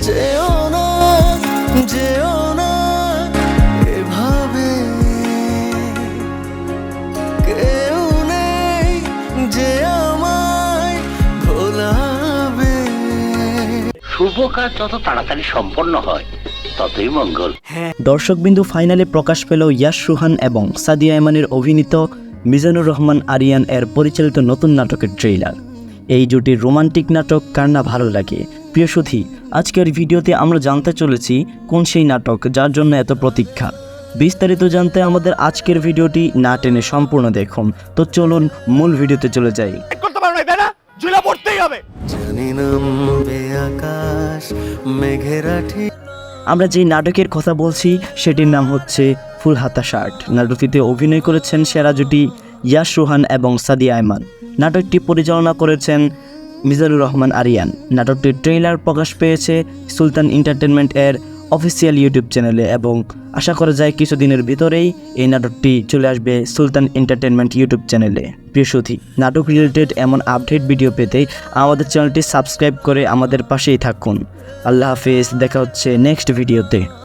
যেও না যেও না এভাবে। কেউ নেই যে আমায় ভোলাবে। শুভ কাজ যত তাড়াতাড়ি সম্পন্ন হয় ততই মঙ্গল। দর্শকবিন্দু ফাইনালে প্রকাশ পেল ইয়াস সুহান এবং সাদিয়া এমানের অভিনীত মিজানুর রহমান আরিয়ান এর পরিচালিত নতুন নাটকের ট্রেইলার। এই জুটির রোমান্টিক নাটক কার না ভালো লাগে? প্রিয় সুধী আজকের ভিডিওতে আমরা জানতে চলেছি কোন সেই নাটক যার জন্য এত প্রতীক্ষা। বিস্তারিত জানতে আমাদের আজকের ভিডিওটি না টেনে সম্পূর্ণ দেখুন। তো চলুন মূল ভিডিওতে চলে যাই। করতে পারো না তাই না? ঝুলে পড়তেই হবে। আকাশ মেঘেরা ঠিক আমরা যেই নাটকের কথা বলছি সেটির নাম হচ্ছে ফুল হাতা শার্ট নাটকটিতে অভিনয় করেছেন সেরা জুটি ইয়াস রোহান এবং সাদিয়া আয়মান নাটকটি পরিচালনা করেছেন মিজানুর রহমান আরিয়ান। নাটকটির ট্রেইলার প্রকাশ পেয়েছে সুলতান এন্টারটেনমেন্ট এর অফিসিয়াল ইউটিউব চ্যানেলে এবং আশা করা যায় কিছুদিনের ভিতরেই এই নাটকটি চলে আসবে সুলতান এন্টারটেনমেন্ট ইউটিউব চ্যানেলে। প্রিয় সুধী, নাটক রিলেটেড এমন আপডেট ভিডিও পেতে আমাদের চ্যানেলটি সাবস্ক্রাইব করে আমাদের পাশেই থাকুন। আল্লাহ হাফিজ, দেখা হচ্ছে নেক্সট ভিডিওতে